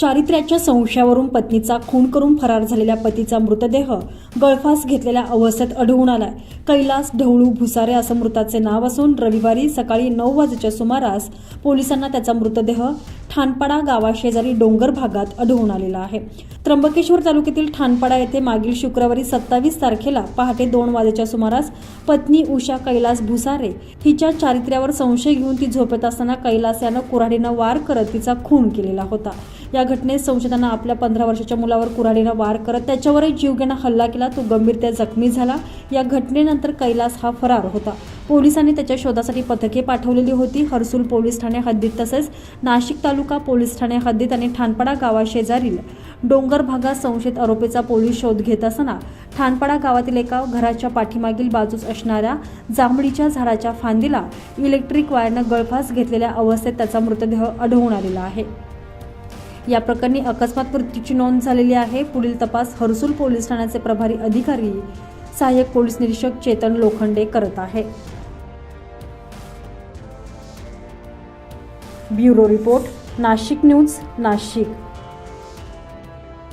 चारित्र्याच्या संशयावरून पत्नीचा खून करून फरार झालेल्या पतीचा मृतदेह गळफास घेतलेल्या अवस्थेत आढळून आलाय. कैलास ढवळू भुसारे असं मृताचे नाव असून रविवारी सकाळी नऊ वाजेच्या सुमारास पोलिसांना त्याचा मृतदेह ठाणपाडा गावाशेजारी डोंगर भागात आढळून आलेला आहे. त्र्यंबकेश्वर तालुक्यातील ठाणपाडा येथे मागील शुक्रवारी सत्तावीस तारखेला पहाटे दोन वाजेच्या सुमारास पत्नी उषा कैलास भुसारे हिच्या चारित्र्यावर संशय घेऊन ती झोपत असताना कैलास यानं कुऱ्हाडीनं वार करत तिचा खून केलेला होता. या घटनेत संशयितांना आपल्या पंधरा वर्षाच्या मुलावर कुऱ्हाडीनं वार करत त्याच्यावरही जीवघेणा हल्ला केला तो गंभीरत्या जखमी झाला. या घटनेनंतर कैलास हा फरार होता. पोलिसांनी त्याच्या शोधासाठी पथके पाठवलेली होती. हर्सूल पोलीस ठाणे हद्दीत तसेच नाशिक तालुका पोलीस ठाणे हद्दीत आणि ठाणपाडा गावाशेजारील डोंगर भागात संशयित आरोपीचा पोलीस शोध घेत असताना ठाणपाडा गावातील एका घराच्या पाठीमागील बाजूस असणाऱ्या जांभळीच्या झाडाच्या फांदीला इलेक्ट्रिक वायरनं गळफास घेतलेल्या अवस्थेत त्याचा मृतदेह आढळून आलेला आहे. या प्रकरणी अकस्मात मृत्यूची नोंद झालेली आहे. पुढील तपास हरसूल पोलीस ठाण्याचे प्रभारी अधिकारी सहाय्यक पोलीस निरीक्षक चेतन लोखंडे करत आहे. Bureau report Nashik news Nashik.